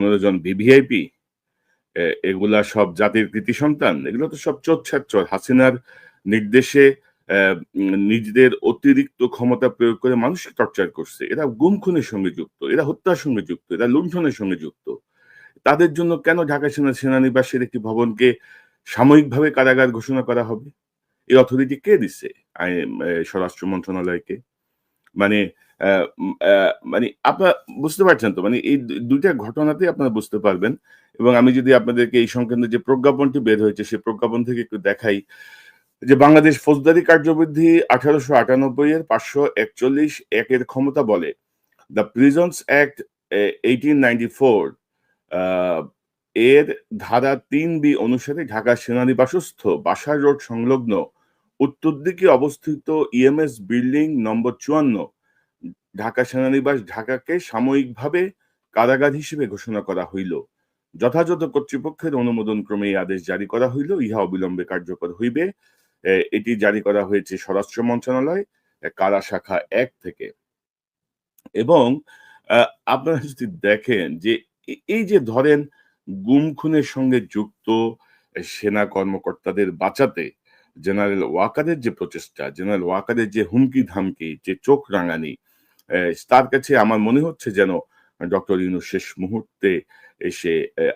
পনেরো জন ভিভিআইপি এগুলা সব জাতির কৃতি সন্তান, এগুলো তো সব চোর হাসিনার নির্দেশে নিজেদের অতিরিক্ত ক্ষমতা প্রয়োগ করে মানুষকে টর্চার করছে। এরা গুম খুনের সঙ্গে যুক্ত, এরা হত্যার সঙ্গে যুক্ত, এরা লুণ্ঠনের সঙ্গে যুক্ত। তাদের জন্য কেন ঢাকা সেনা, সেনানিবাসের একটি ভবনকে সাময়িকভাবে কারাগার ঘোষণা করা হবে? এই অথরিটি কে দিচ্ছে স্বরাষ্ট্র মন্ত্রণালয়কে? মানে মানে আপনারা বুঝতে পারছেন তো? মানে এই দুইটা ঘটনাতেই আপনারা বুঝতে পারবেন। এবং আমি যদি আপনাদেরকে এই সংক্রান্ত যে প্রজ্ঞাপনটি বের হয়েছে, সেই প্রজ্ঞাপন থেকে একটু দেখাই যে বাংলাদেশ ফৌজদারি কার্যবিধি আঠারোশো আটানব্বই এর পাঁচশো একচল্লিশ একের ক্ষমতা বলে। The prisons act eighteen ninety four এর ধারা তিন বি অনুসারে ঢাকা সেনানিবাসস্থ বাসার রোড সংলগ্ন, উত্তর দিকে অবস্থিত ইএমএস বিল্ডিং নম্বর চুয়ান্ন ঢাকা সেনানিবাস ঢাকাকে সাময়িকভাবে কারাগার হিসেবে ঘোষণা করা হইল। যথাযথ কর্তৃপক্ষের অনুমোদন ক্রমে এই আদেশ জারি করা হইল। ইহা অবিলম্বে কার্যকর হইবে। এটি জারি করা হয়েছে স্বরাষ্ট্র মন্ত্রণালয় কারা শাখা এক থেকে। এবং আপনারা যদি দেখেন যে এই যে ধরেন গুম খুনের সঙ্গে যুক্ত সেনা কর্মকর্তাদের বাঁচাতে জেনারেল ওয়াকারের যে প্রচেষ্টা, জেনারেল ওয়াকারের যে হুমকি ধামকি যে চোখ রাঙানি তার কাছে আমার মনে হচ্ছে যেন ডক্টর ইউনুস শেষ মুহূর্তে এসে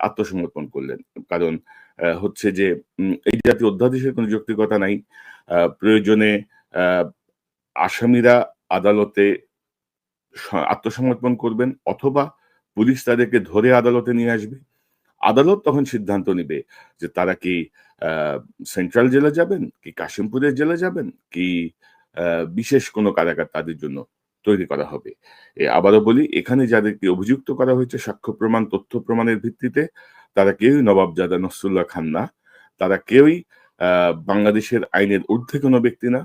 আত্মসমর্পণ করলেন। কারণ হচ্ছে যে এই জাতীয় অধ্যাদেশের কোনো যৌক্তিকতা নাই। প্রয়োজনে আসামিরা আদালতে আত্মসমর্পণ করবেন অথবা পুলিশ তাদেরকে ধরে আদালতে নিয়ে আসবে। আদালত তখন সিদ্ধান্ত নেবে যে তারা কি সেন্ট্রাল জেলে যাবেন, কি কাশিমপুরের জেলে যাবেন, কি বিশেষ কোনো কারাগার তাদের জন্য তৈরি করা হবে। আবারও বলি, এখানে যাদেরকে অভিযুক্ত করা হয়েছে সাক্ষ্য প্রমাণ, তথ্য প্রমাণের ভিত্তিতে, তারা কেউই নবাবজাদা নসরুল্লাহ খান না। তারা কেউই বাংলাদেশের আইনের ঊর্ধ্বে কোনো ব্যক্তি না।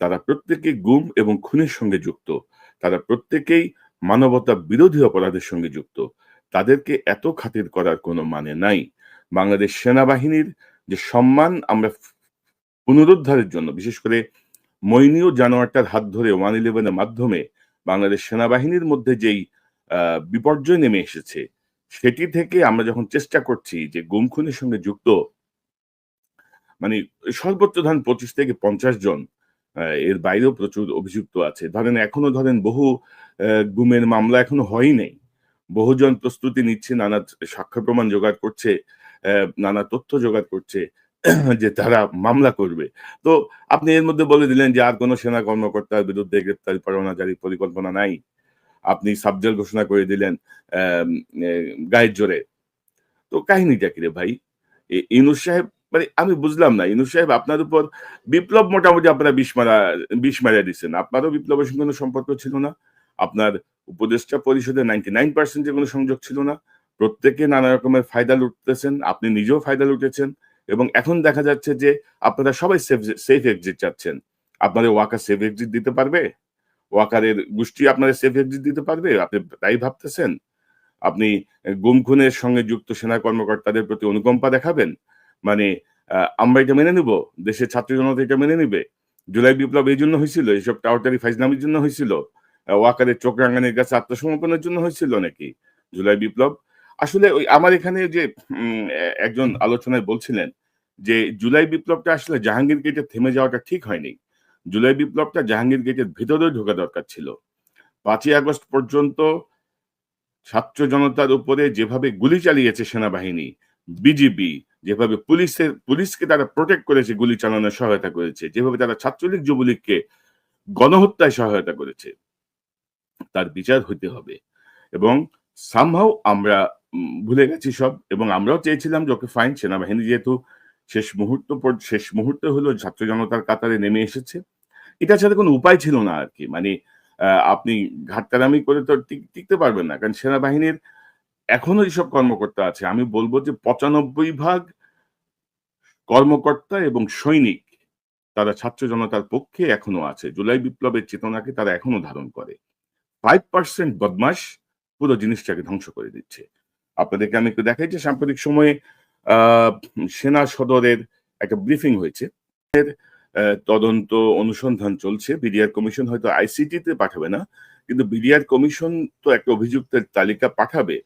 তারা প্রত্যেকে গুম এবং খুনের সঙ্গে যুক্ত। তারা প্রত্যেকেই মানবতা বিরোধী অপরাধের সঙ্গে যুক্ত। তাদেরকে এত খাতির করার কোনো মানে নাই। বাংলাদেশ সেনাবাহিনীর যে সম্মান আমরা পুনরুদ্ধারের জন্য, বিশেষ করে মইনীয় জানোয়ারটার হাত ধরে ওয়ান ইলেভেনের মাধ্যমে বাংলাদেশ সেনাবাহিনীর মধ্যে যেই বিপর্যয় নেমে এসেছে, সেটি থেকে আমরা যখন চেষ্টা করছি যে গুম খুনের সঙ্গে যুক্ত মানে সর্বোচ্চ ধরেন পঁচিশ থেকে পঞ্চাশ জন এর বাইরেও প্রচুর অভিযুক্ত আছে। ধরেন এখনও ধরেন বহু গুমের মামলা এখনও হয় নাই। বহুজন প্রস্তুতি নিচ্ছে, নানা সাক্ষ্য প্রমাণ জোগাড় করছে নানা তথ্য জোগাড় করছে। যে তারা মামলা করবে। তো আপনি এর মধ্যে বলে দিলেন যে আর কোনো সেনা কর্মকর্তার বিরুদ্ধে গ্রেপ্তারি পরোয়ানা জারির পরিকল্পনা নাই। আপনি সাবজেল ঘোষণা করে দিলেন গায়ের জোরে। তো কাহিনীটা কি রে ভাই? ইউনুস সাহেব মানে আমি বুঝলাম না ইউনুস সাহেব আপনার উপর বিপ্লব মোটামুটি আপনারা বিষ মারা বিষ মারা দিচ্ছেন আপনারও বিপ্লবের সঙ্গে কোনো সম্পর্ক ছিল না, আপনার উপদেষ্টা পরিষদে নাইনটি নাইন পার্সেন্টের কোনো সংযোগ ছিল না, প্রত্যেকে নানা রকমের ফায়দা লুটতেছেন, আপনি নিজেও ফায়দা লুটেছেন। এবং এখন দেখা যাচ্ছে যে আপনারা সবাই সেফ সেফ এক্সিট চাচ্ছেন। আপনাদের ওয়াকার সেফ এক্সিট দিতে পারবে? ওয়াকারের গোষ্ঠী আপনাদের সেফ এক্সিট দিতে পারবে? আপনি তাই ভাবতেছেন? আপনি গুম খুনের সঙ্গে যুক্ত সেনা কর্মকর্তাদের প্রতি অনুকম্পা দেখাবেন? মানে আমরা এটা মেনে নিব? দেশের ছাত্র জনতা এটা মেনে নিবে? জুলাই বিপ্লব এই জন্য হয়েছিল? এইসব টাওয়ারটারি ফাইজনামির জন্য হয়েছিল? ওয়াকারের চোখ রাঙ্গানির কাছে আত্মসমর্পণের জন্য হয়েছিল নাকি? জুলাই বিপ্লব আসলে ওই আমার এখানে যে একজন আলোচনায় বলছিলেন যে, জুলাই বিপ্লবটা আসলে জাহাঙ্গীর গেটে থেমে যাওয়াটা ঠিক হয়নি। জুলাই বিপ্লবটা জাহাঙ্গীর গেটের ভেতরেও ঢোকা দরকার ছিল। পাঁচই আগস্ট পর্যন্ত ছাত্র জনতার উপরে যেভাবে গুলি চালিয়েছে সেনাবাহিনী, বিজিবি, যেভাবে পুলিশের, পুলিশকে তারা প্রোটেক্ট করেছে গুলি চালানোর সহায়তা করেছে, যেভাবে তারা ছাত্রলীগ, যুবলীগকে গণহত্যায় সহায়তা করেছে, তার বিচার হইতে হবে। এবং সামহাও আমরা ভুলে গেছি সব, এবং আমরাও চেয়েছিলাম যে ওকে ফাইন সেনাবাহিনী যেহেতু শেষ মুহূর্ত শেষ মুহূর্তে হলো, ছাত্র জনতার কাতারে নেমে এসেছে। এটা ছাড়া কোনো উপায় ছিল না আর কি। মানে আপনি ঘাটতারামি করে তো টিক- টিকতে পারবেন না, কারণ সেনাবাহিনীর এখনও যেসব কর্মকর্তা আছে, আমি বলব যে পঁচানব্বই ভাগ কর্মকর্তা এবং সৈনিক তারা ছাত্র জনতার পক্ষে এখনও আছে। জুলাই বিপ্লবের চেতনাকে তারা এখনও ধারণ করে। ফাইভ পার্সেন্ট বদমাস পুরো জিনিসটাকে ধ্বংস করে দিচ্ছে। আপনাদেরকে আমি একটু দেখাই যে সাম্প্রতিক সময়ে সেনা সদরের একটা ব্রিফিং হয়েছে তদন্ত অনুসন্ধান চলছে বিডিআর কমিশন হয়তো আইসিটি তে পাঠাবে না কিন্তু বিডিআর কমিশন তো একটা অভিযুক্তের তালিকা পাঠাবে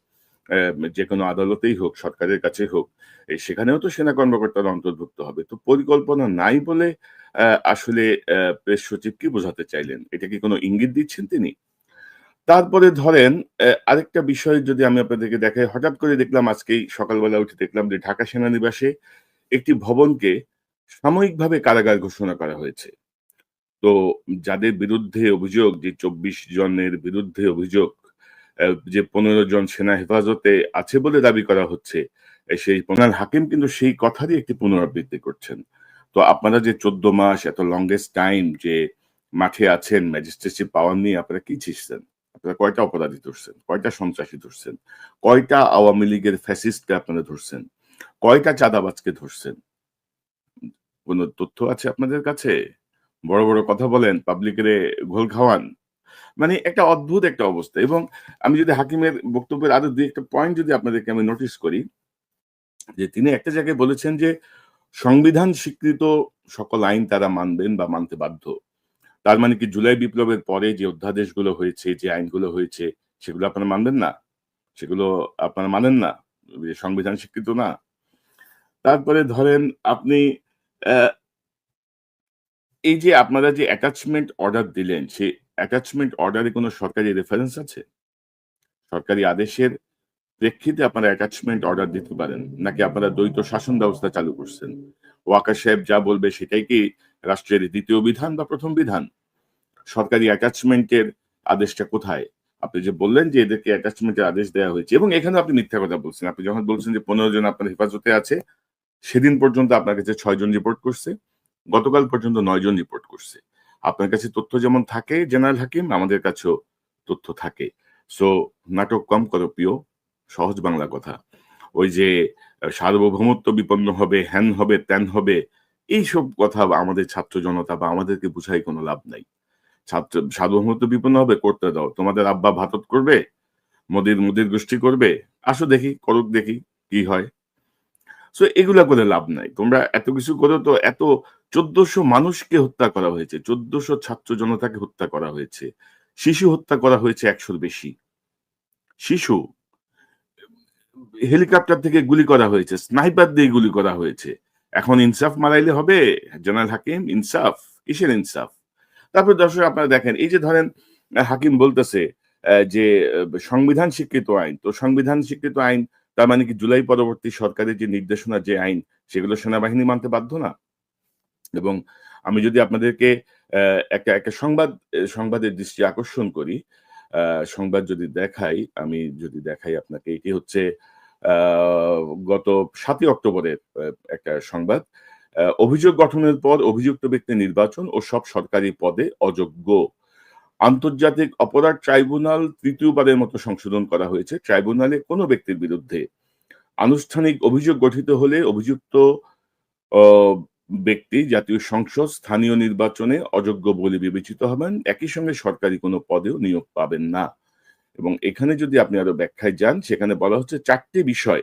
অ্যা যেকোনো আদালতেই হোক, সরকারের কাছে হোক, সেখানেও তো সেনা কর্মকর্তারা অন্তর্ভুক্ত হবে। তো পরিকল্পনা নাই বলে আসলে প্রেস সচিব কি বোঝাতে চাইলেন? এটা কি কোনো ইঙ্গিত দিচ্ছেন তিনি? তারপরে ধরেন আরেকটা বিষয় যদি আমি আপনাদেরকে দেখাই, হঠাৎ করে দেখলাম আজকেই সকালবেলা উঠে দেখলাম যে ঢাকা সেনানিবাসে একটি ভবনকে সাময়িকভাবে কারাগার ঘোষণা করা হয়েছে। তো যাদের বিরুদ্ধে অভিযোগ যে ২৪ জনের বিরুদ্ধে অভিযোগ যে ১৫ জন সেনা হেফাজতে আছে বলে দাবি করা হচ্ছে, সেই প্রধান হাকিম কিন্তু সেই কথারই একটি পুনরাবৃত্তি করছেন। তো আপনারা যে ১৪ মাস এত লংগেস্ট টাইম যে মাঠে আছেন ম্যাজিস্ট্রেসি পাওয়ার নিয়ে আপনারা কি ছিঁড়ছেন? আপনারা কয়টা অপরাধী ধরছেন? কয়টা সন্ত্রাসী ধরছেন? কয়টা আওয়ামী লীগের ফ্যাসিস্টকে আপনারা ধরছেন? কয়টা চাঁদাবাজকে ধরছেন? কোন তথ্য আছে আপনাদের কাছে? বড়, বড় কথা বলেন, পাবলিকেরে ঘোল খাওয়ান। মানে একটা অদ্ভুত একটা অবস্থা এবং আমি যদি হাকিমের বক্তব্যের আরও ২ ১ টা পয়েন্ট যদি আপনাদেরকে আমি নোটিস করি, যে তিনি একটা জায়গায় বলেছেন যে সংবিধান স্বীকৃত সকল আইন তারা মানবেন বা মানতে বাধ্য। তার মানে কি জুলাই বিপ্লবের পরে যে অধ্যাদেশগুলো হয়েছে, যে আইনগুলো হয়েছে সেগুলো আপনারা মানবেন না? সেগুলো আপনারা মানেন না? সংবিধান স্বীকৃত না? তারপরে ধরেন আপনি এই যে আপনারা যে অ্যাটাচমেন্ট অর্ডার দিলেন, সেই অ্যাটাচমেন্ট অর্ডারে কোনো সরকারি রেফারেন্স আছে? সরকারি আদেশের প্রেক্ষিতে আপনারা অ্যাটাচমেন্ট অর্ডার দিতে পারেন। নাকি আপনারা দ্বৈত শাসন ব্যবস্থা চালু করছেন? ওয়াকা সাহেব যা বলবে সেটাই কি রাষ্ট্রের দ্বিতীয় বিধান বা প্রথম বিধান? সরকারি অ্যাটাচমেন্টের আদেশটা কোথায়? আপনি যে বললেন যে এদেরকে অ্যাটাচমেন্টের আদেশ দেওয়া হয়েছে এবং এখানেও আপনি মিথ্যা কথা বলছেন। আপনি যখন বলছেন যে ১৫ জন আপনার হেফাজতে আছে, সেদিন পর্যন্ত আপনার কাছে ৬ জন রিপোর্ট করছে। গতকাল পর্যন্ত ৯ জন রিপোর্ট করছে। আপনার কাছে তথ্য যেমন থাকে জেনারেল হাকিম, আমাদের কাছেও তথ্য থাকে। সো নাটক কম করো প্রিয়। সহজ বাংলা কথা। ওই যে সার্বভৌমত্ব বিপন্ন হবে, হ্যান হবে, ত্যান হবে, এইসব কথা আমাদের ছাত্র জনতা বা আমাদেরকে বুঝায় কোনো লাভ নাই। ছাত্র সার্বভৌমত্ব বিপন্ন হবে করতে দাও। তোমাদের আব্বা ভাতত করবে? মোদির মুদির গোষ্ঠী করবে? আসো দেখি, করুক দেখি কি হয়। সো এগুলা করে লাভ নাই। তোমরা এত কিছু তো এত ১৪০০ মানুষকে হত্যা করা হয়েছে। ১৪০০ ছাত্র জনতাকে হত্যা করা হয়েছে। শিশু হত্যা করা হয়েছে একশোর বেশি। শিশু। হেলিকপ্টার থেকে গুলি করা হয়েছে, স্নাইপার দিয়ে গুলি করা হয়েছে। এখন ইনসাফ মারাইলে হবে? জেনারেল হাকিম ইনসাফ? কিসের ইনসাফ? তারপর দর্শক আপনারা দেখেন এই যে ধরেন হাকিম বলতেছে যে সংবিধান স্বীকৃত আইন। তো সংবিধান স্বীকৃত আইন তার মানে কি জুলাই পরবর্তী সরকারের যে নির্দেশনা যে আইন সেগুলো সেনাবাহিনী মানতে বাধ্য না? এবং আমি যদি আপনাদেরকে একটা একটা সংবাদ সংবাদের দৃষ্টি আকর্ষণ করি, সংবাদ যদি দেখাই, আমি যদি দেখাই আপনাকে এটি হচ্ছে গত সাতই অক্টোবরের একটা সংবাদ। অভিযোগ গঠনের পর অভিযুক্ত ব্যক্তি নির্বাচন ও সব সরকারি পদে অযোগ্য। আন্তর্জাতিক অপরাধ ট্রাইব্যুনাল তৃতীয়বারের মতো সংশোধন করা হয়েছে। ট্রাইব্যুনালে কোনো ব্যক্তির বিরুদ্ধে আনুষ্ঠানিক অভিযোগ গঠিত হলে অভিযুক্ত ব্যক্তি জাতীয় সংসদ স্থানীয় নির্বাচনে অযোগ্য বলে বিবেচিত হবেন। একই সঙ্গে সরকারি কোনো পদেও নিয়োগ পাবেন না। এবং এখানে যদি আপনি আরও ব্যাখ্যায় যান, সেখানে বলা হচ্ছে চারটি বিষয়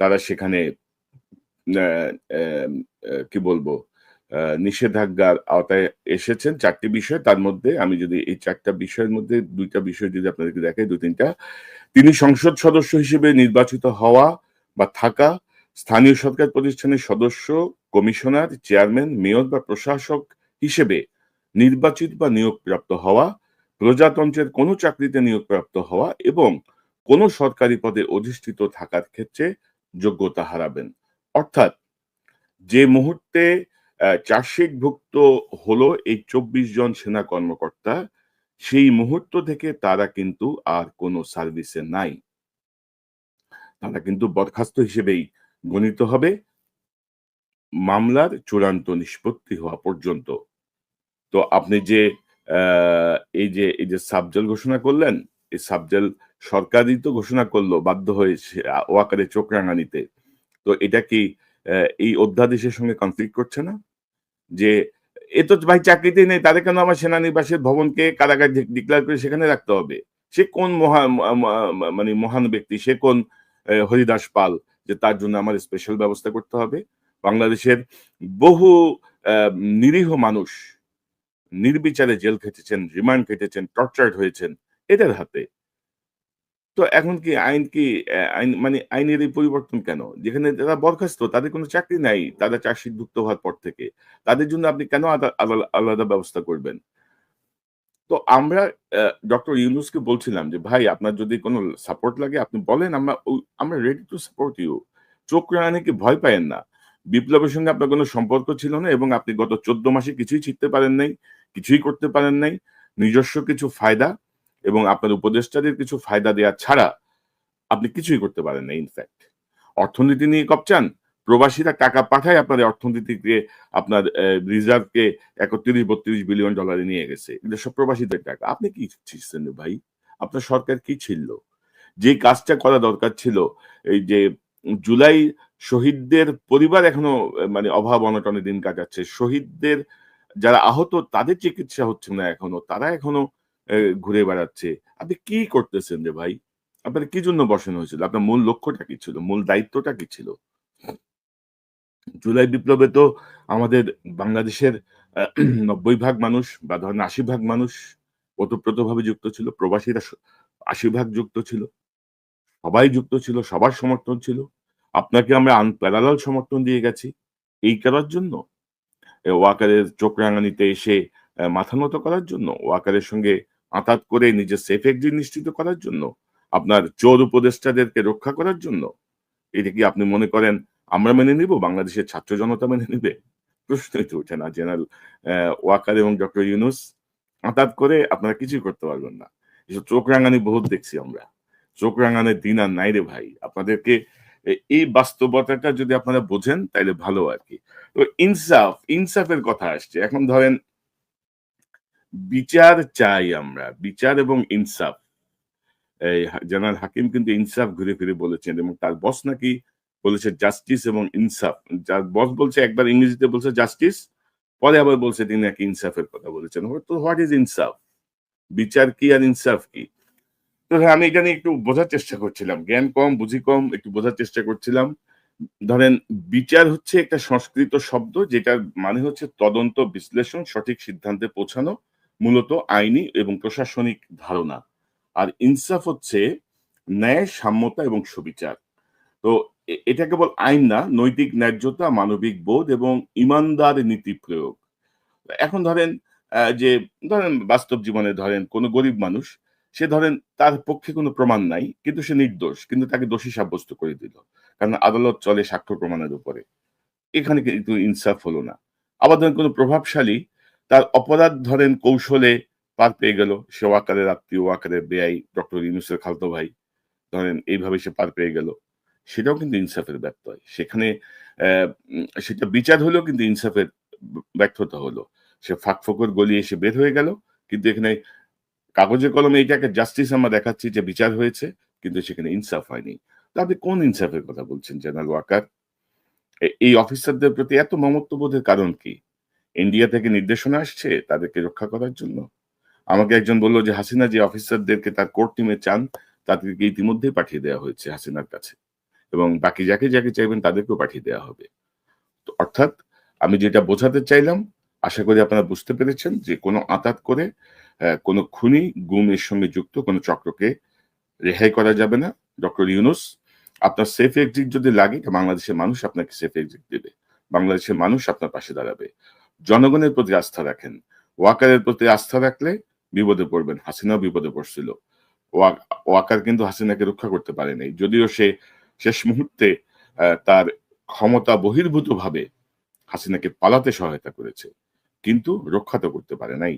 তারা সেখানে কি বলব? নিষেধাজ্ঞার আওতায় এসেছেন চারটি বিষয়। তার মধ্যে আমি যদি এই ৪ টা বিষয়ের মধ্যে দুইটা বিষয় যদি আপনাদেরকে দেখাই ২-৩ তিনি সংসদ সদস্য হিসেবে নির্বাচিত হওয়া বা থাকা, স্থানীয় সরকার প্রতিষ্ঠানের সদস্য, কমিশনার, চেয়ারম্যান, মেয়র বা প্রশাসক হিসেবে নির্বাচিত বা নিয়োগপ্রাপ্ত হওয়া, প্রজাতন্ত্রের কোন চাকরিতে নিয়োগপ্রাপ্ত হওয়া এবং কোন সরকারি পদে অধিষ্ঠিত থাকার ক্ষেত্রে যোগ্যতা হারাবেন। অর্থাৎ যে মুহূর্তে চার্জশিটভুক্ত হলো এই ২৪ জন সেনা কর্মকর্তা, সেই মুহূর্ত থেকে তারা কিন্তু আর কোন সার্ভিসে নাই। তারা কিন্তু বরখাস্ত হিসেবেই গণিত হবে মামলার চূড়ান্ত নিষ্পত্তি হওয়া পর্যন্ত। তো আপনি যে এই যে এই যে সাবজেল ঘোষণা করলেন, এই সাবজেল সরকারই তো ঘোষণা করল বাধ্য হয়ে সে আ ওয়াকারের চোখ রাঙানিতে। তো এটা কি এই অধ্যাদেশের সঙ্গে কনফ্লিক্ট করছে না? যে এ তো ভাই চাকরিতেই নেই তাদের কেন আমার সেনানিবাসের ভবনকে কারাগার ডিক্লেয়ার করে সেখানে রাখতে হবে? সে কোন মহা মানে মহান ব্যক্তি, সে কোন হরিদাস পাল যে তার জন্য আমার স্পেশাল ব্যবস্থা করতে হবে? বাংলাদেশের বহু নিরীহ মানুষ নির্বিচারে জেল খেটেছেন, রিমান্ড খেটেছেন, টর্চারড হয়েছেন এদের হাতে। তো এখন কি আইন কি আইন মানে আইনের এই পরিবর্তন কেন? যেখানে যারা বরখাস্ত তাদের কোনো চাকরি নাই। তারা চার্জশিটভুক্ত হওয়ার পর থেকে। তাদের জন্য আপনি কেন আলাদা ব্যবস্থা করবেন? তো আমরা ডক্টর ইউনুসকে বলছিলাম যে, "ভাই আপনার যদি কোনো সাপোর্ট লাগে আপনি বলেন আমরা আমরা রেডি টু সাপোর্ট ইউ। চোখ রাঙানিকে ভয় পাইয়েন না। বিপ্লবের সঙ্গে আপনার কোনো সম্পর্ক ছিল না এবং আপনি গত ১৪ মাসে কিছুই শিখতে পারেন নাই, কিছুই করতে পারেন নাই। নিজস্ব কিছু ফায়দা এবং আপনার উপদেষ্টাদের কিছু ফায়দা দেওয়া ছাড়া আপনি কিছুই করতে পারেন না ইনফ্যাক্ট অর্থনীতি নিয়ে কপচান, প্রবাসীরা টাকা পাঠায় আপনার অর্থনীতিকে আপনার রিজার্ভকে ৩১-৩২ বিলিয়ন ডলারে নিয়ে গেছে। এগুলো সব প্রবাসীদের টাকা। আপনি কি রে ভাই? আপনার সরকার কি ছিল যে কাজটা করা দরকার ছিল এই যে জুলাই শহীদদের পরিবার এখনও মানে অভাব অনটনে দিন কাটাচ্ছে। শহীদদের যারা আহত তাদের চিকিৎসা হচ্ছে না এখনও। তারা এখনও ঘুরে বেড়াচ্ছে। আপনি কি করতেছেন রে ভাই? আপনার কি জন্য বসানো হয়েছিল? আপনার মূল লক্ষ্যটা কি ছিল? মূল দায়িত্বটা কি ছিল? জুলাই বিপ্লবে তো আমাদের বাংলাদেশের ৯০ ভাগ মানুষ বা ধরেন ৮০ ভাগ মানুষ ওতপ্রোতভাবে যুক্ত ছিল। প্রবাসীরা ৮০ ভাগ যুক্ত ছিল। সবাই যুক্ত ছিল, সবার সমর্থন ছিল। আপনাকে আমরা আনপ্যারালাল সমর্থন দিয়ে গেছি। এই করার জন্য? ওয়াকারের চোখ রাঙানিতে এসে মাথা নত করার জন্য? ওয়াকারের সঙ্গে আঁতাত করে নিজের সেফ এক্সিট নিশ্চিত করার জন্য? আপনার চোর উপদেষ্টাদেরকে রক্ষা করার জন্য? এটা কি আপনি মনে করেন আমরা মেনে নিব? বাংলাদেশের ছাত্র জনতা মেনে নিবে? প্রশ্নই তো ওঠে না। জেনারেল ওয়াকার এবং ডক্টর ইউনুস আঁতাত করে আপনারা কিছুই করতে পারবেন না। এসব চোখ রাঙানি বহুত দেখছি আমরা। চোখ রাঙানির দিন আর নাই রে ভাই। আপনাদেরকে এই বাস্তবতাটা যদি আপনারা বোঝেন তাইলে ভালো আর কি তো ইনসাফ, ইনসাফের কথা আসছে। এখন ধরেন বিচার চাই আমরা। বিচার এবং ইনসাফ। এই জেনারেল হাকিম কিন্তু ইনসাফ ঘুরে ফিরে বলেছেন এবং তার বস নাকি বলেছে জাস্টিস এবং ইনসাফ। যার বস বলছে একবার ইংরেজিতে বলছে জাস্টিস, পরে আবার বলছে তিনি নাকি ইনসাফের কথা বলেছেন। হোয়াট ইস ইনসাফ? বিচার কি আর ইনসাফ কি? তো আমি এটা নিয়ে একটু বোঝার চেষ্টা করছিলাম। জ্ঞান কম, বুঝি কম একটু বোঝার চেষ্টা করছিলাম। ধরেন বিচার হচ্ছে একটা সংস্কৃত শব্দ যেটার মানে হচ্ছে তদন্ত, বিশ্লেষণ, সঠিক সিদ্ধান্তে পৌঁছানো, মূলত আইনি এবং প্রশাসনিক ধারণা। আর ইনসাফ হচ্ছে ন্যায়, সাম্যতা এবং সুবিচার। তো এটা কেবল আইন না, নৈতিক ন্যায্যতা, মানবিক বোধ এবং ঈমানদার নীতি প্রয়োগ। এখন ধরেন যে ধরেন বাস্তব জীবনে ধরেন কোন গরিব মানুষ, সে ধরেন তার পক্ষে কোনো প্রমাণ নাই কিন্তু সে নির্দোষ। কিন্তু তাকে দোষী সাব্যস্ত করে দিল। কারণ আদালত চলে সাক্ষ্য প্রমাণের উপরে। এখানে কিন্তু ইনসাফ হলো না। আবার ধরেন কোন প্রভাবশালী তার অপরাধ ধরেন কৌশলে পার পেয়ে গেল। সে ওয়াকারের আত্মীয়, ওয়াকারের বেআই ডক্টর ইউনুসের খালতো ভাই। ধরেন এইভাবে সে পার পেয়ে গেল। সেটাও কিন্তু ইনসাফের ব্যত্যয়। সেখানে সেটা বিচার হলেও কিন্তু ইনসাফের ব্যর্থতা হলো। সে ফাঁক-ফোকর গলিয়ে সে বের হয়ে গেল। কিন্তু এখানে কাগজে কলমে এটাকে জাস্টিস আমরা দেখাচ্ছি যে বিচার হয়েছে, কিন্তু সেখানে ইনসাফ হয়নি। তো আপনি কোন ইনসাফের কথা বলছেন জেনারেল ওয়াকার? এই অফিসারদের প্রতি এত মমত্ববোধের কারণ কি? ইন্ডিয়া থেকে নির্দেশনা আসছে তাদেরকে রক্ষা করার জন্য? আমাকে একজন বলল যে হাসিনা যে অফিসারদেরকে তার কোর্ট টিমে চান, তাদেরকে ইতিমধ্যেই পাঠিয়ে দেওয়া হয়েছে হাসিনার কাছে। এবং বাকি যাকে, যাকে চাইবেন তাদেরকেও পাঠিয়ে দেওয়া হবে। তো অর্থাৎ আমি যেটা বোঝাতে চাইলাম, আশা করি আপনারা বুঝতে পেরেছেন যে কোন আঁতাত করে কোন খুনি, গুম এর সঙ্গে যুক্ত কোন চক্রকে রেহাই করা যাবে না। ডক্টর ইউনুস আপনার সেফ এক্সিট যদি লাগে বাংলাদেশের মানুষ আপনাকে সেফ এক্সিট দেবে। বাংলাদেশের মানুষ আপনার পাশে দাঁড়াবে। জনগণের প্রতি আস্থা রাখেন। ওয়াকারের প্রতি আস্থা রাখলে বিপদে পড়বেন। হাসিনাও বিপদে পড়ছিল। ওয়াকার কিন্তু হাসিনাকে রক্ষা করতে পারে নাই। যদিও সে শেষ মুহূর্তে তার ক্ষমতা বহির্ভূতভাবে হাসিনাকে পালাতে সহায়তা করেছে। কিন্তু রক্ষা তো করতে পারে নাই।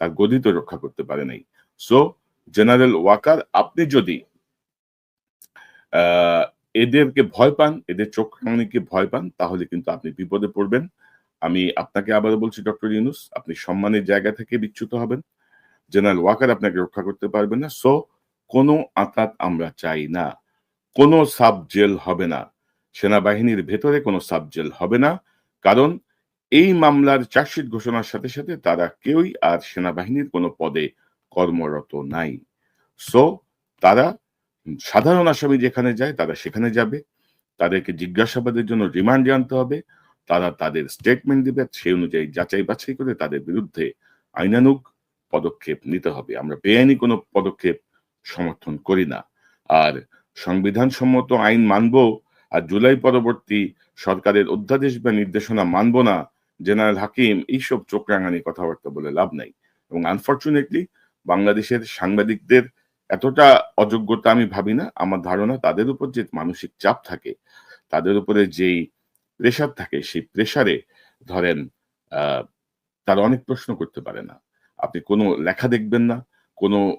তার গদি তো রক্ষা করতে পারে নাই। সো জেনারেল ওয়াকার আপনি যদি এদেরকে ভয় পান, এদের চোখ ভয় পান তাহলে কিন্তু আপনি বিপদে পড়বেন। আমি আপনাকে আবারও বলছি ডক্টর ইউনুস আপনি সম্মানের জায়গা থেকে বিচ্যুত হবেন। জেনারেল ওয়াকার আপনাকে রক্ষা করতে পারবেন না। সো কোনো আঁতাত আমরা চাই না। কোন সাব জেল হবে না। সেনাবাহিনীর ভেতরে কোনো সাব জেল হবে না। কারণ এই মামলার চার্জশিট ঘোষণার সাথে, সাথে তারা কেউই আর সেনাবাহিনীর কোনো পদে কর্মরত নাই। সো তারা সাধারণ আসামি যেখানে যায় তারা সেখানে যাবে। তাদেরকে জিজ্ঞাসাবাদের জন্য রিমান্ডে আনতে হবে। তারা তাদের স্টেটমেন্ট দিবে। সেই অনুযায়ী যাচাই বাছাই করে তাদের বিরুদ্ধে আইনানুগ পদক্ষেপ নিতে হবে। আমরা বেআইনি কোনো পদক্ষেপ সমর্থন করি না। আর সংবিধান সম্মত আইন মানব আর জুলাই পরবর্তী সরকারের অধ্যাদেশ বা নির্দেশনা মানব না, জেনারেল হাকিম এইসব চোখ রাঙানি কথাবার্তা বলে লাভ নাই এবং আনফর্চুনেটলি বাংলাদেশের সাংবাদিকদের এতটা অযোগ্যতা আমি ভাবি না আমার ধারণা তাদের উপর যে মানসিক চাপ থাকে, তাদের উপরে যেই প্রেশার থাকে, সেই প্রেশারে ধরেন তারা অনেক প্রশ্ন করতে পারে না। আপনি কোনো লেখা দেখবেন না, কোনো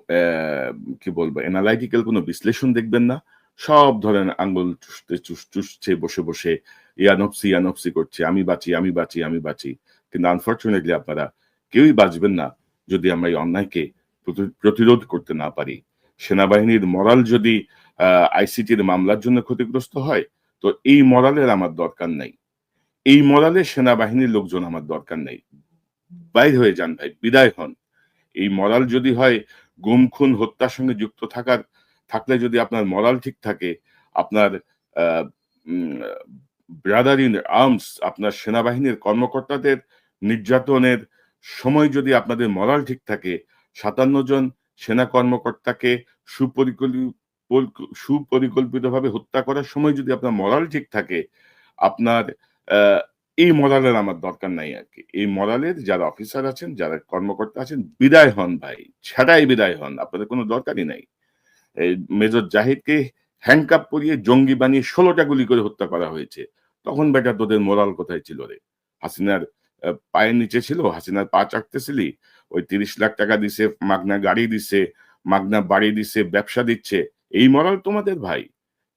কি বলব অ্যানালাইটিক্যাল কোনো বিশ্লেষণ দেখবেন না। সব ধরেন আঙ্গুল চুষতে, চুষ- চুষছে, বসে বসে, ইয়ানপসি ইয়ানপসি করছে, আমি বাঁচি আমি বাঁচি আমি বাঁচি। কিন্তু আনফর্চুনেটলি আপনারা কেউই বাঁচবেন না যদি আমরা এই অন্যায়কে প্রতি- প্রতিরোধ করতে না পারি। সেনাবাহিনীর মরাল যদি আইসিটির মামলার জন্য ক্ষতিগ্রস্ত হয় তো এই মরালের আমার দরকার নাই। এই মরালে সেনাবাহিনীর লোকজন আমার দরকার নেই। বাইর হয়ে যান ভাই, বিদায় হন। এই মরাল যদি হয় গুম খুন হত্যার সঙ্গে যুক্ত থাকার, থাকলে যদি আপনার মরাল ঠিক থাকে, আপনার ব্রাদার ইন আর্মস আপনার সেনাবাহিনীর কর্মকর্তাদের নির্যাতনের সময় যদি আপনাদের মরাল ঠিক থাকে, সাতান্ন জন সেনা কর্মকর্তাকে সুপরিকল্পিত সুপরিকল্পিতভাবে হত্যা করার সময় যদি আপনার মরাল ঠিক থাকে, আপনার এই মরালের আমার দরকার নাই আর কি এই মরালের যারা অফিসার আছেন, যারা কর্মকর্তা আছেন, বিদায় হন ভাই। ছাড়াই বিদায় হন, আপনাদের কোনো দরকারই নাই। মেজর জাহিদকে হ্যান্ডকাপ পরিয়ে জঙ্গি বানিয়ে ষোলোটা গুলি করে হত্যা করা হয়েছে। তখন বেটা তোদের মোরাল কোথায় ছিল রে? হাসিনার পায়ের নিচে ছিল? হাসিনার পা চাকতেছিলি ওই তিরিশ লাখ টাকা দিছে মাগনা গাড়ি দিছে মাগনা বাড়ি দিছে, ব্যবসা দিচ্ছে। এই মরাল তোমাদের ভাই।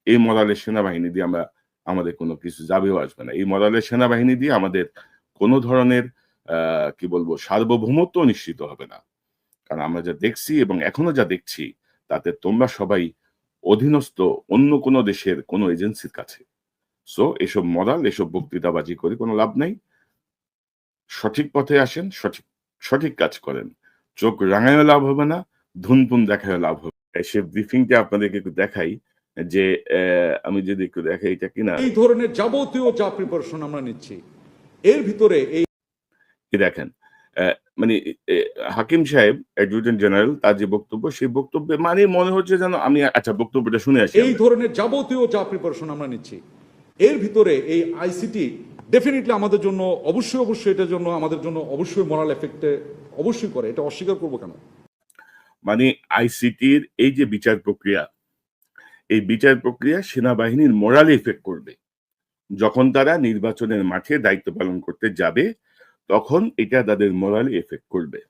এই মরালের সেনাবাহিনী দিয়ে আমরা, আমাদের কোনো কিছু যাবেও আসবে না। এই মরালের সেনাবাহিনী দিয়ে আমাদের কোনো ধরনের কি বলব, সার্বভৌমত্ব নিশ্চিত হবে না। কারণ আমরা যা দেখছি এবং এখনও যা দেখছি, তাতে তোমরা সবাই অধীনস্থ অন্য কোনো দেশের কোনো এজেন্সির কাছে। সো এসব মরাল এসব বক্তৃতাবাজি করে কোনো লাভ নাই। সঠিক পথে আসেন, সঠিক সঠিক কাজ করেন। চোখ রাঙায়ও লাভ হবে না, ধুনপুন দেখায়ও লাভ হবে। সে ব্রিফিংটা আপনাদেরকে একটু দেখাই যে আমি যদি একটু দেখাই এটা কিনা। এই ধরনের যাবতীয় যা প্রিপারেশন আমরা নিচ্ছি। এর ভিতরে এই দেখেন মানে হাকিম সাহেব অ্যাডভোকেট জেনারেল তার যে বক্তব্য সেই বক্তব্যে মানে মনে হচ্ছে যেন আমি আচ্ছা বক্তব্যটা শুনে আসি এই ধরনের যাবতীয় যা প্রিপারেশন আমরা নিচ্ছি। এর ভিতরে এই আইসিটি ডেফিনেটলি আমাদের জন্য অবশ্যই অবশ্যই এটার জন্য আমাদের জন্য অবশ্যই মরাল এফেক্টে অবশ্যই করে। এটা অস্বীকার করব কেন? মানে আইসিটির এই যে বিচার প্রক্রিয়া, এই বিচার প্রক্রিয়া সেনাবাহিনীর মোরাল এফেক্ট করবে। যখন তারা নির্বাচনের মাঠে দায়িত্ব পালন করতে যাবে, তখন এটা তাদের মোরাল এফেক্ট করবে।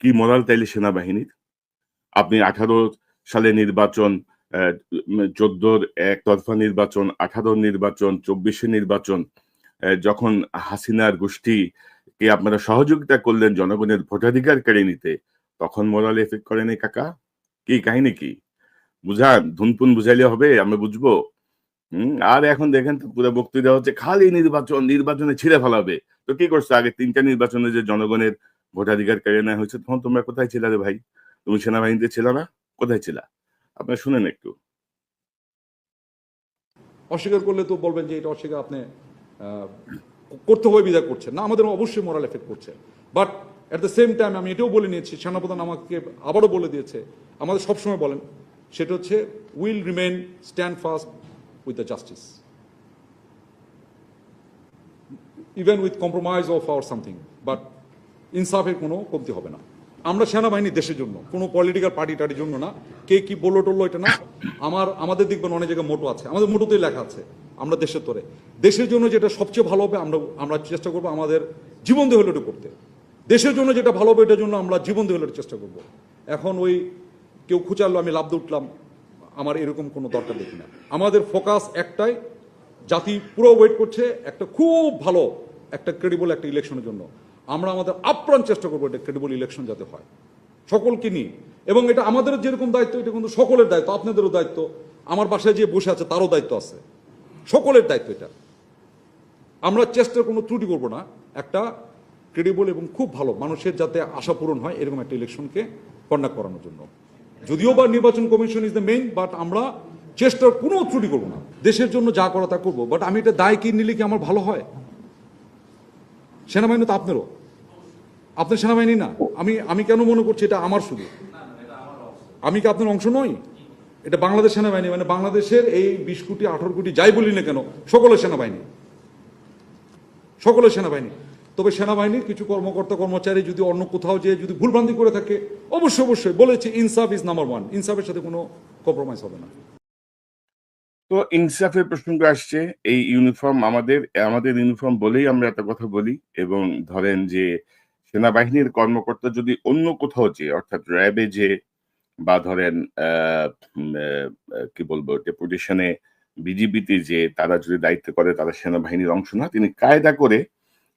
কি মোরাল তাইলে সেনাবাহিনীর? আপনি আঠারো সালে নির্বাচন চোদ্দোর একতরফা নির্বাচন, আঠারোর নির্বাচন, চব্বিশে নির্বাচন যখন হাসিনার গোষ্ঠীকে আপনারা সহযোগিতা করলেন জনগণের ভোটাধিকার কেড়ে নিতে তখন মোরাল এফেক্ট করেনি কাকা? কি কাহিনী কি? বুঝান, ধুনপুন বুঝাইলে হবে, আমি বুঝব। হম, আর এখন দেখেন তো পুরো বক্তৃতা হচ্ছে খালি নির্বাচন, নির্বাচনে ছিঁড়ে ফেলাবে। তো কি করছ? আগে তিনটা নির্বাচনে যে জনগণের ভোটাধিকার কেড়ে নেওয়া হয়েছে, তখন তোমরা কোথায় ছিলে রে ভাই? তুমি সেনাবাহিনীতে ছিল না? কোথায় ছিলা? আপনারা শুনেন একটু। অস্বীকার করলে তো বলবেন যে এটা অস্বীকার আপনি করতে হবে বিদায় করছেন। না, আমাদের অবশ্যই মরাল এফেক্ট করছে। But at the same time আমি এটাও বলে নিয়েছি, সেনাপ্রধান আমাকে আবারও বলে দিয়েছে, আমাদের সবসময় বলেন, সেটা হচ্ছে will remain stand fast with the justice even with compromise of our something but ইনসাফের কোনো কমতি হবে না। আমরা সেনাবাহিনী দেশের জন্য, কোনো পলিটিক্যাল পার্টি টার্টির জন্য না, কে কি বলল টললো এটা না, আমার, আমাদের দেখবেন অনেক জায়গায় মোটো আছে, আমাদের মোটোতেই লেখা আছে, আমরা দেশের তোরে। দেশের জন্য যেটা সবচেয়ে ভালো হবে, আমরা আমরা চেষ্টা করব আমাদের জীবন দিয়ে হলেও করতে। দেশের জন্য যেটা ভালো হবে, এটার জন্য আমরা জীবন এটা চেষ্টা করব। এখন ওই কেউ খুচারলো আমি লাভ উঠলাম আমার এরকম কোনো দরকার দেখি না। আমাদের ফোকাস একটাই, জাতি পুরো ওয়েট করছে একটা খুব ভালো, একটা ক্রেডিবল একটা ইলেকশনের জন্য। আমরা আমাদের আপ্রাণ চেষ্টা করব এটা ক্রেডিবল ইলেকশন যাতে হয়। সকলকে নিয়ে। এবং এটা আমাদের যেরকম দায়িত্ব, এটা কিন্তু সকলের দায়িত্ব, আপনাদেরও দায়িত্ব। আমার বাসায় যে বসে আছে, তারও দায়িত্ব আছে। সকলের দায়িত্ব এটা। আমরা চেষ্টার কোনো ত্রুটি করব না। একটা ক্রেডিবল এবং খুব ভালো। মানুষের যাতে আশা পূরণ হয়, এরকম একটা ইলেকশনকে কন্ডাক্ট করানোর জন্য। যদিও বা নির্বাচন commission is the main but আমরা চেষ্টার কোনো ত্রুটি করব না। দেশের জন্য যা করা তা করব বাট আমি এটা দায় কি নিলে কি আমার ভালো হয়? সেনাবাহিনী তো আপনারও। আপনার সেনাবাহিনী না। আমি আমি কেন মনে করছি এটা আমার শুধু? আমি কি আপনার অংশ নই? এটা বাংলাদেশ সেনাবাহিনী মানে বাংলাদেশের এই বিশ কোটি, আঠারো কোটি, যাই বলি না কেন, সকলের সেনাবাহিনী। সকলের সেনাবাহিনী। তবে সেনাবাহিনীর কিছু কর্মকর্তা কর্মচারী যদি অন্য কোথাও যেয়ে যদি ভুলভ্রান্তি করে থাকে, অবশ্যই অবশ্যই বলেছে ইনসাফ ইজ নাম্বার ওয়ান ইনসাফের সাথে কোনো কম্প্রোমাইজ হবে না। তো ইনসাফের প্রসঙ্গ আসছে, এই ইউনিফর্ম আমাদের আমাদের ইউনিফর্ম বলেই আমরা এত কথা বলি এবং ধরেন যে সেনাবাহিনীর কর্মকর্তা যদি অন্য কোথাও যে অর্থাৎ র্যাবে যে বা ধরেন কি বলব ডেপুটেশনে বিজিবিতে যে তারা যদি দায়িত্ব করে, তারা সেনাবাহিনীর অংশ না, তিনি কায়দা করে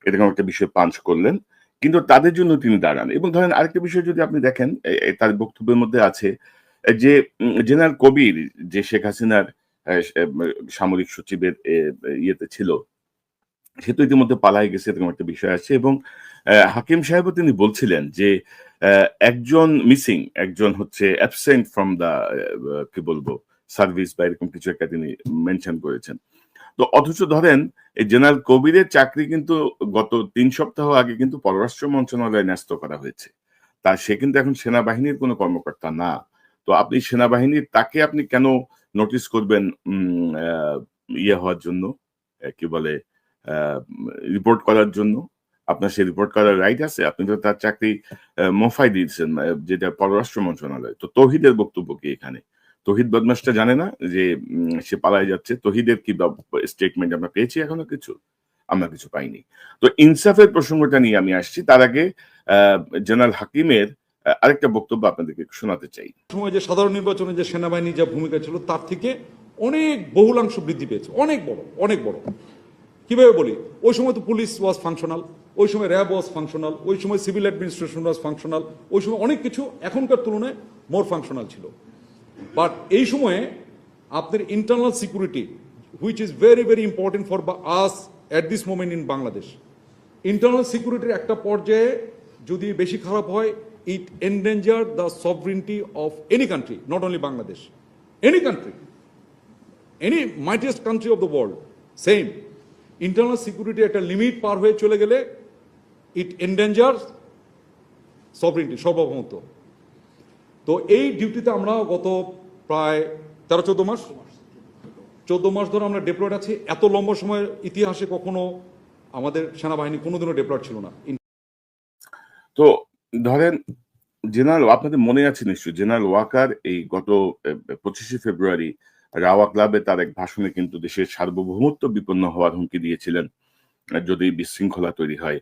এরকম একটা বিষয় পাঞ্চ করলেন। কিন্তু তাদের জন্য তিনি দাঁড়ান। এবং ধরেন আরেকটা বিষয় যদি আপনি দেখেন তার বক্তব্যের মধ্যে আছে যে জেনারেল কবির যে শেখ হাসিনার সামরিক সচিবের ইয়েতে ছিল, সে তো ইতিমধ্যে পালাই গেছে, এরকম একটা বিষয় আছে। এবং হাকিম সাহেবও তিনি বলছিলেন যে একজন মিসিং, একজন হচ্ছে অ্যাবসেন্ট ফ্রম দা কি বলব, সার্ভিস বা এরকম কিছু একটা তিনি মেনশন করেছেন। তো অথচ ধরেন, এই জেনারেল কবিরের চাকরি কিন্তু গত তিন সপ্তাহ আগে কিন্তু পররাষ্ট্র মন্ত্রণালয়ে ন্যস্ত করা হয়েছে। তা সে কিন্তু এখন সেনাবাহিনীর কোনো কর্মকর্তা না। তো আপনি সেনাবাহিনীর, তাকে আপনি কেন নোটিস করবেন ইয়ে হওয়ার জন্য? কি বলে রিপোর্ট করার জন্য? আপনার সেই রিপোর্ট করার রাইট আছে? আপনি তো তার চাকরি মোফাই দিয়েছেন যেটা পররাষ্ট্র মন্ত্রণালয়। তো তহিদের বক্তব্য কি এখানে? তহিদ বদমাসটা জানে না যে সে পালায় যাচ্ছে। তহিদের কি স্টেটমেন্ট আমরা পেয়েছি এখনও কিছু? আমরা কিছু পাইনি। তো ইনসাফের প্রসঙ্গটা নিয়ে আমি আসছি। তার আগে জেনারেল হাকিমের আরেকটা বক্তব্য আপনাদেরকে শোনাতে চাই। সময় যে সাধারণ নির্বাচনে যে সেনাবাহিনীর যা ভূমিকা ছিল, তার থেকে অনেক বহুলাংশ বৃদ্ধি পেয়েছে। অনেক বড় অনেক বড়। কীভাবে বলি? ওই সময় তো পুলিশ ওয়াজ ফাংশনাল ওই সময় র্যাব ওয়াজ ফাংশনাল ওই সময় সিভিল অ্যাডমিনিস্ট্রেশন ওয়াজ ফাংশনাল ওই সময় অনেক কিছু এখনকার তুলনায় মোর ফাংশনাল ছিল। বাট এই সময়ে আপনার internal security which is very very important for us at this moment in Bangladesh internal সিকিউরিটির একটা পর্যায়ে যদি বেশি খারাপ হয় it endanger the sovereignty of any country not only Bangladesh any country any mightiest country of the world same internal security একটা limit পার হয়ে চলে গেলে ইট এন্ডেঞ্জার সভরিনটি সর্বভৌমত্ব। তো এই ডিউটিতে আমরা গত প্রায় তেরো, চোদ্দ মাস চোদ্দ মাস ধরে আমরা ডেপ্লয়েড আছি। এত লম্বা সময়ের ইতিহাসে কখনো আমাদের সেনাবাহিনী কোনোদিনও ডেপ্লয়েড ছিল না। তো ধরেন জেনারেল, আপনাদের মনে আছে নিশ্চয়ই, জেনারেল ওয়াকার এই গত পঁচিশে ফেব্রুয়ারি রাওয়া ক্লাবে তার এক ভাষণে কিন্তু দেশের সার্বভৌমত্ব বিপন্ন হওয়ার হুমকি দিয়েছিলেন, যদি বিশৃঙ্খলা তৈরি হয়।